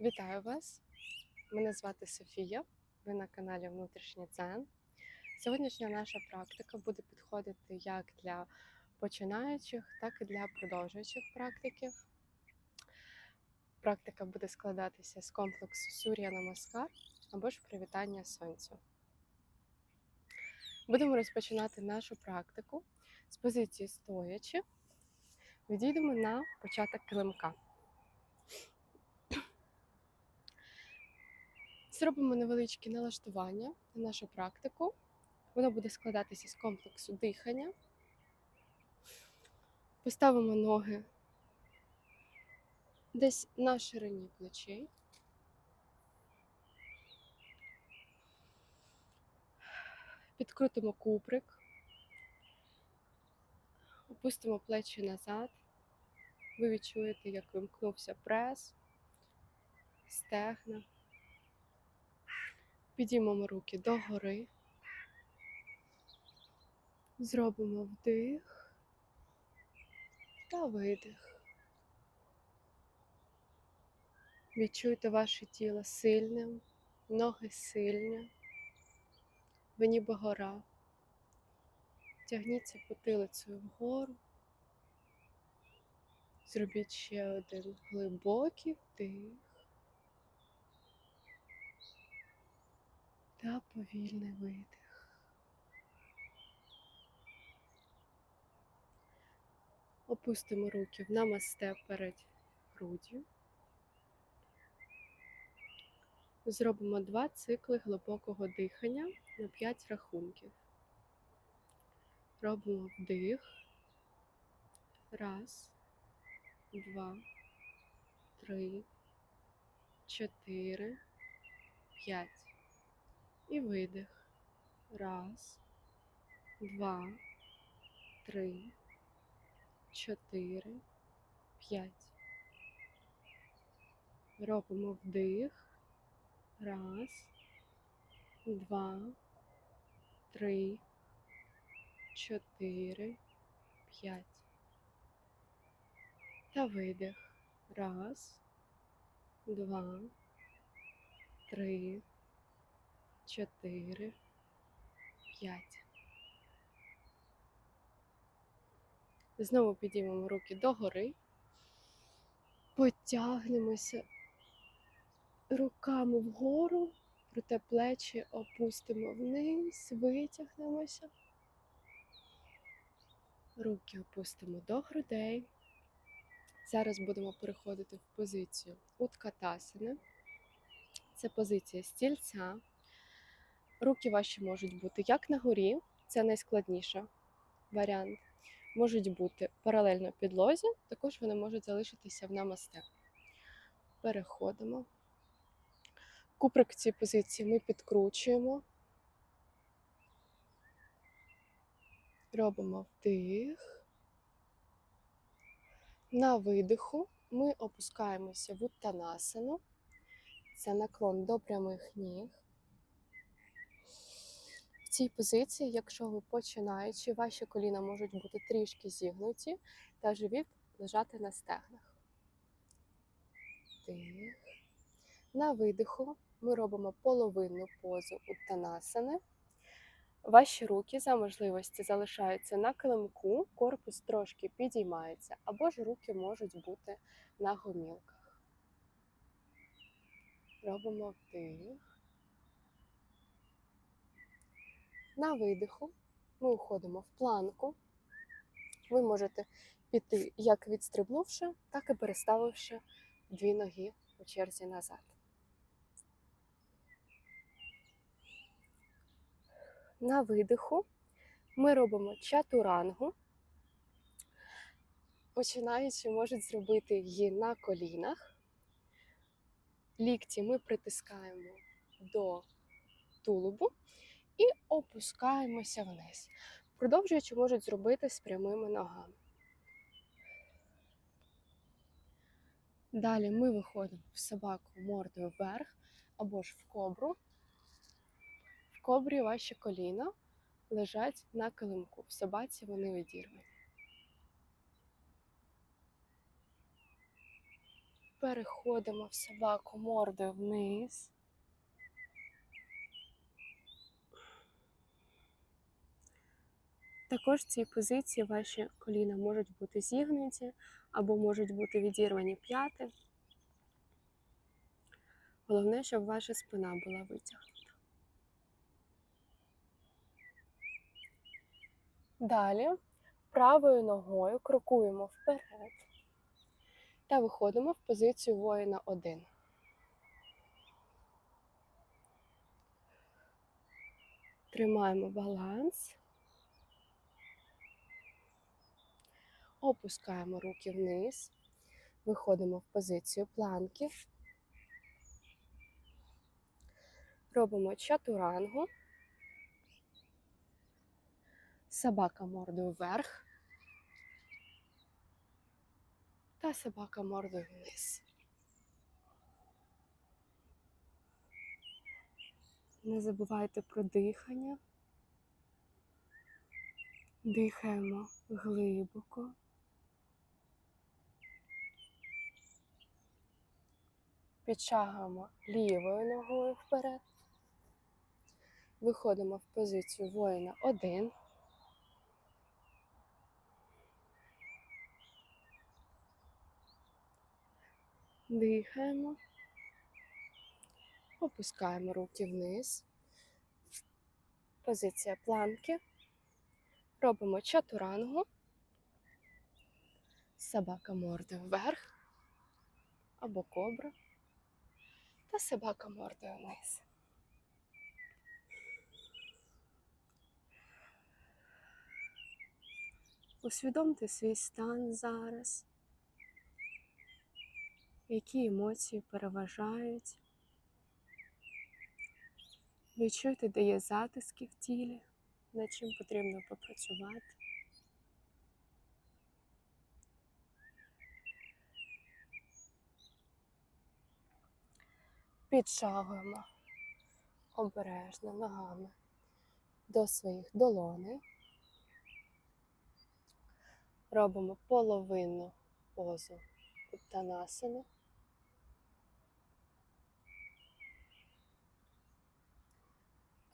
Вітаю вас! Мене звати Софія. Ви на каналі Внутрішній Дзен. Сьогоднішня наша практика буде підходити як для починаючих, так і для продовжуючих практиків. Практика буде складатися з комплексу Сур'я Намаскар або ж привітання сонцю. Будемо розпочинати нашу практику з позиції стоячи. Відійдемо на початок килимка. Зробимо невеличке налаштування на нашу практику. Воно буде складатися з комплексу дихання. Поставимо ноги десь на ширині плечей. Підкрутимо куприк, опустимо плечі назад. Ви відчуєте, як вимкнувся прес, стегна. Підіймемо руки догори. Зробимо вдих та видих. Відчуйте ваше тіло сильним, ноги сильні, ви ніби гора. Тягніться потилицею вгору. Зробіть ще один глибокий вдих. Та повільний видих. Опустимо руки в намасте перед груддю. Зробимо два цикли глибокого дихання на 5 рахунків. Робимо вдих. Раз, два, три, чотири, п'ять. І видих. Раз, два, три, чотири, п'ять. Робимо вдих. Раз, два, три, чотири, п'ять. Та видих. Раз, два, три чотири, п'ять. Знову підіймемо руки догори, потягнемося руками вгору, проте плечі опустимо вниз, витягнемося. Руки опустимо до грудей. Зараз будемо переходити в позицію уткатасини. Це позиція стільця. Руки ваші можуть бути як на горі, це найскладніший варіант. Можуть бути паралельно підлозі, також вони можуть залишитися в намасте. Переходимо. Куприк цій позиції ми підкручуємо. Робимо вдих. На видиху ми опускаємося в уттанасану. Це наклон до прямих ніг. Цій позиції, якщо ви починаючи, ваші коліна можуть бути трішки зігнуті, та живіт лежати на стегнах. Вдих. На видиху ми робимо половинну позу уттанасани. Ваші руки за можливості залишаються на килимку, корпус трошки підіймається, або ж руки можуть бути на гомілках. Робимо вдих. На видиху ми уходимо в планку. Ви можете піти як відстрибнувши, так і переставивши дві ноги по черзі назад. На видиху ми робимо чатурангу. Починаючи, можуть зробити її на колінах. Лікті ми притискаємо до тулубу і опускаємося вниз. Продовжуючи, можуть зробити з прямими ногами. Далі ми виходимо в собаку мордою вверх або ж в кобру. В кобрі ваші коліна лежать на килимку. В собаці вони відірвані. переходимо в собаку мордою вниз. Також в цій позиції ваші коліна можуть бути зігнуті або можуть бути відірвані п'яти. Головне, щоб ваша спина була витягнута. Далі правою ногою крокуємо вперед та виходимо в позицію воїна 1. Тримаємо баланс. Опускаємо руки вниз, виходимо в позицію планки. Робимо чатурангу. Собака мордою вверх. Та собака мордою вниз. Не забувайте про дихання. Дихаємо глибоко. Підтягуємо лівою ногою вперед. Виходимо в позицію воїна 1. Дихаємо. Опускаємо руки вниз. Позиція планки. Робимо чатурангу. Собака мордою вверх або кобра та собака мордою вниз. Усвідомте свій стан зараз, які емоції переважають. Відчуйте, де є затиски в тілі, над чим потрібно попрацювати. Підшагуємо обережно ногами до своїх долоней. Робимо половинну позу Уттанасани.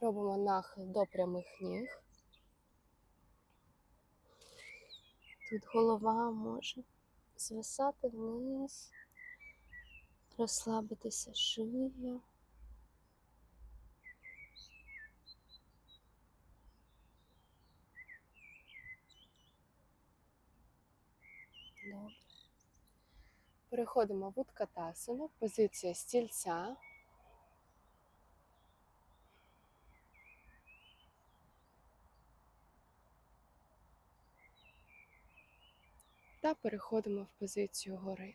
Робимо нахил до прямих ніг. Тут голова може звисати вниз, розслабитися шия. Добре. Переходимо в уткатасану, позиція стільця. Та переходимо в позицію гори.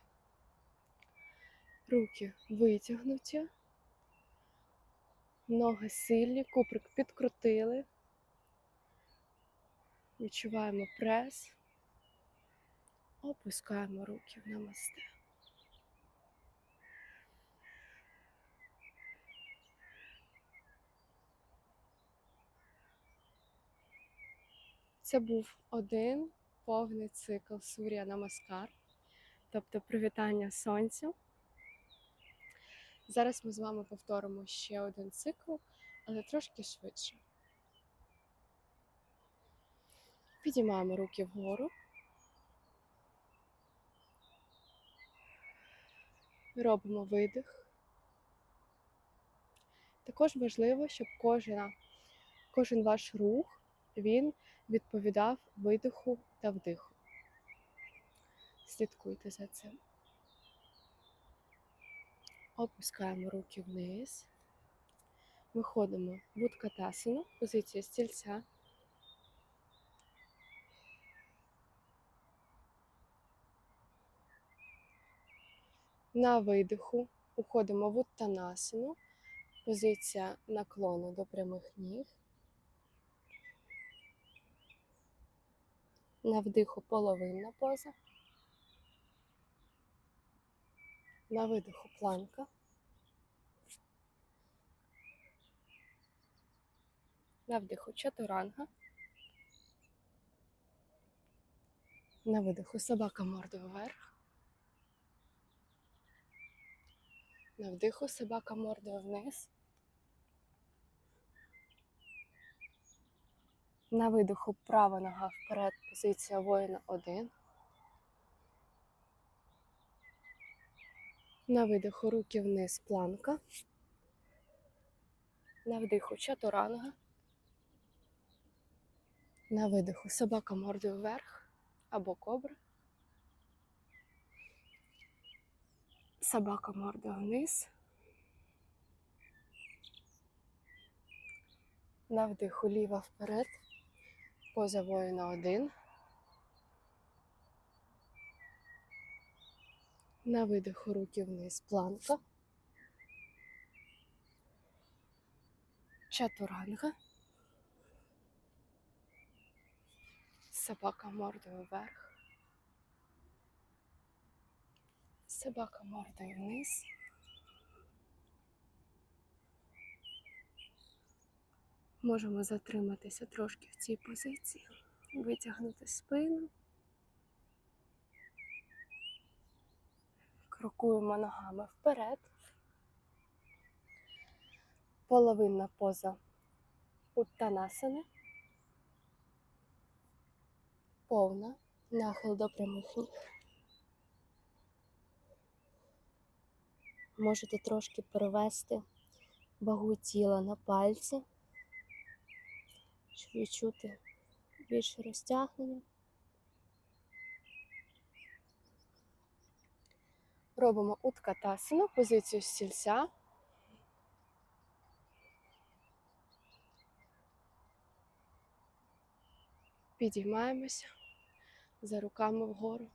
Руки витягнуті, ноги сильні, куприк підкрутили. Відчуваємо прес. Опускаємо руки в намасте. Це був один повний цикл Сурія Намаскар, тобто привітання сонцю. Зараз ми з вами повторимо ще один цикл, але трошки швидше. Підіймаємо руки вгору. Робимо видих. Також важливо, щоб кожна, кожен ваш рух він відповідав видиху та вдиху. Слідкуйте за цим. Опускаємо руки вниз. Виходимо в уткатасану, позиція стільця. На видиху уходимо в уттанасану, позиція наклону до прямих ніг. На вдиху половинна поза. На видиху планка. На вдиху чатуранга. На видиху собака мордою вверх. На вдиху собака мордою вниз. На видиху права нога вперед, позиція воїна 1. На видиху руки вниз планка. На вдиху чатуранга. На видиху собака мордою вверх або кобра. Собака мордою вниз. На вдиху ліва вперед. Поза воїна один. На видиху руки вниз планка. Чатуранга. Собака мордою вверх. Собака мордою вниз. Можемо затриматися трошки в цій позиції, витягнути спину. Крокуємо ногами вперед. Половинна поза уттанасани. Повна нахил до прямих ніг. Можете трошки перевести вагу тіла на пальці, щоб відчути більше розтягнення. Робимо уткатасану, позицію стільця. Підіймаємося за руками вгору.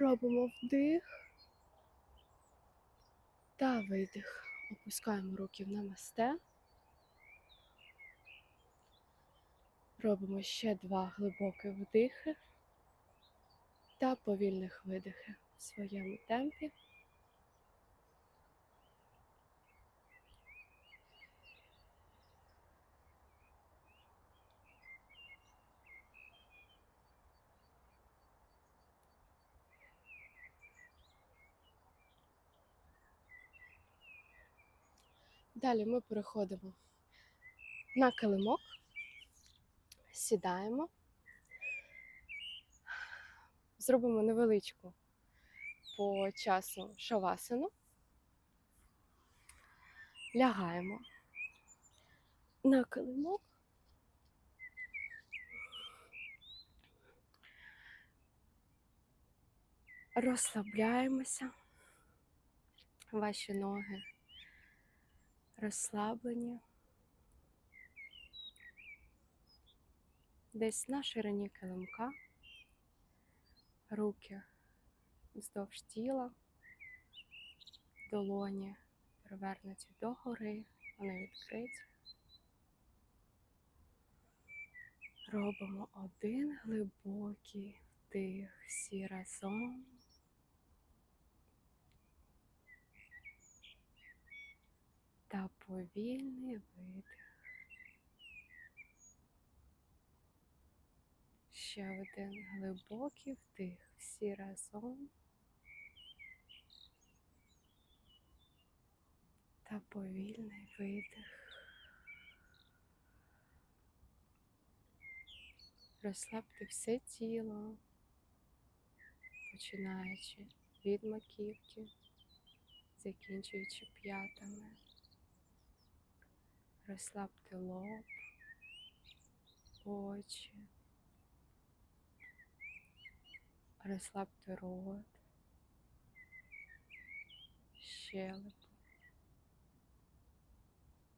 Робимо вдих та видих. Опускаємо руки в намасте. Робимо ще два глибокі вдихи та повільних видихи в своєму темпі. Далі ми переходимо на килимок, сідаємо, зробимо невеличку по часу шавасану, лягаємо на килимок. Розслабляємося, ваші ноги розслаблені. Десь на ширині килимка, руки вздовж тіла, долоні перевернуті догори, вони відкриті. Робимо один глибокий вдих всі разом. та повільний видих. Ще один глибокий вдих всі разом. Та повільний видих. Розслабте все тіло, починаючи від маківки, закінчуючи п'ятами. Розслабте лоб, очі, розслабте рот, щелепу.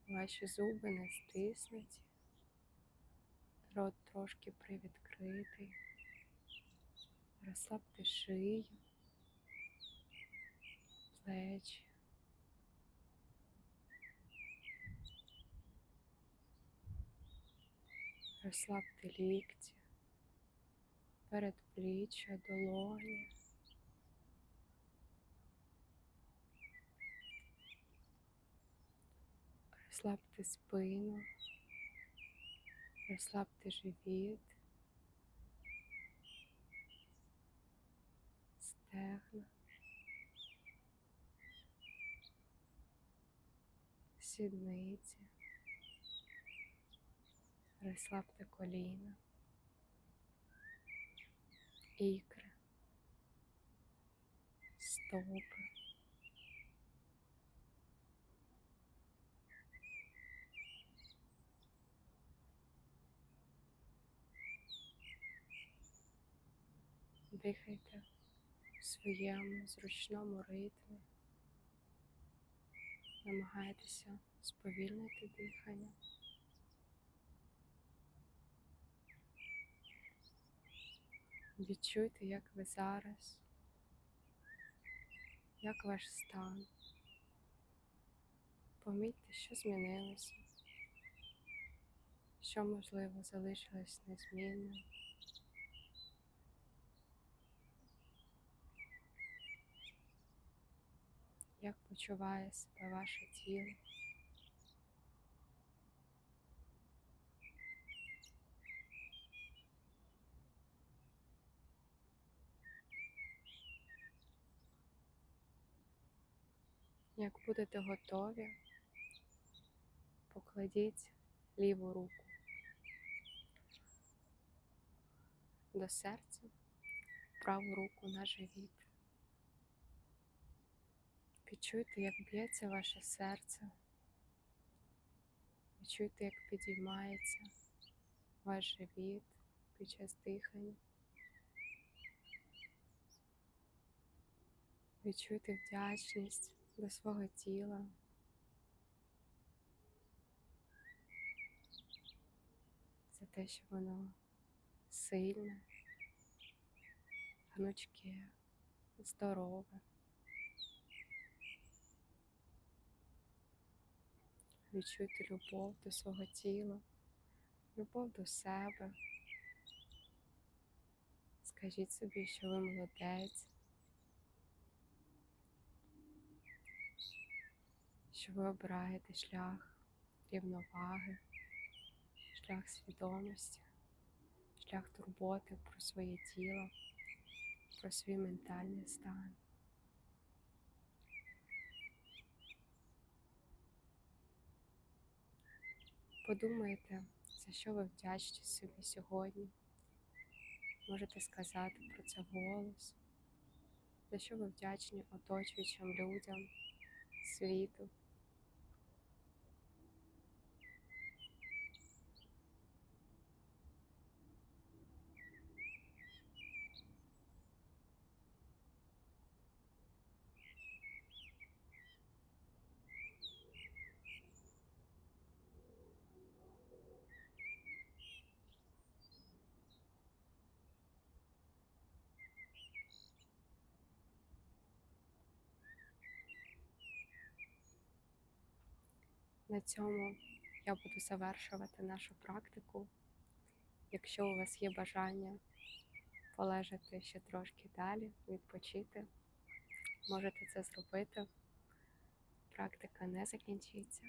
Ваші зуби не стиснуті, рот трошки привідкритий. Розслабте шию, плечі. Розслабте лікті, передпліччя, долоні. Розслабте спину, розслабте живіт, стегна. Сідниці, розслабте коліна ікри, стопи. Дихайте в своєму зручному ритмі. Намагайтеся сповільнити дихання. Відчуйте, як ви зараз, як ваш стан. Помітьте, що змінилося, що можливо залишилось незмінним. Як почуває себе ваше тіло? Як будете готові, покладіть ліву руку до серця, праву руку на живіт. Відчуйте, як б'ється ваше серце. Відчуйте, як підіймається ваш живіт під час дихання. Відчуйте вдячність до свого тіла. За те, що воно сильне, гнучке, здорове. Відчуйте любов до свого тіла, любов до себе. Скажіть собі, що ви молодець, що ви обираєте шлях рівноваги, шлях свідомості, шлях турботи про своє тіло, про свій ментальний стан. Подумайте, за що ви вдячні собі сьогодні. Можете сказати про це голос, за що ви вдячні оточуючим людям, світу. Цьому я буду завершувати нашу практику. Якщо у вас є бажання полежати ще трошки далі, відпочити, можете це зробити. Практика не закінчиться.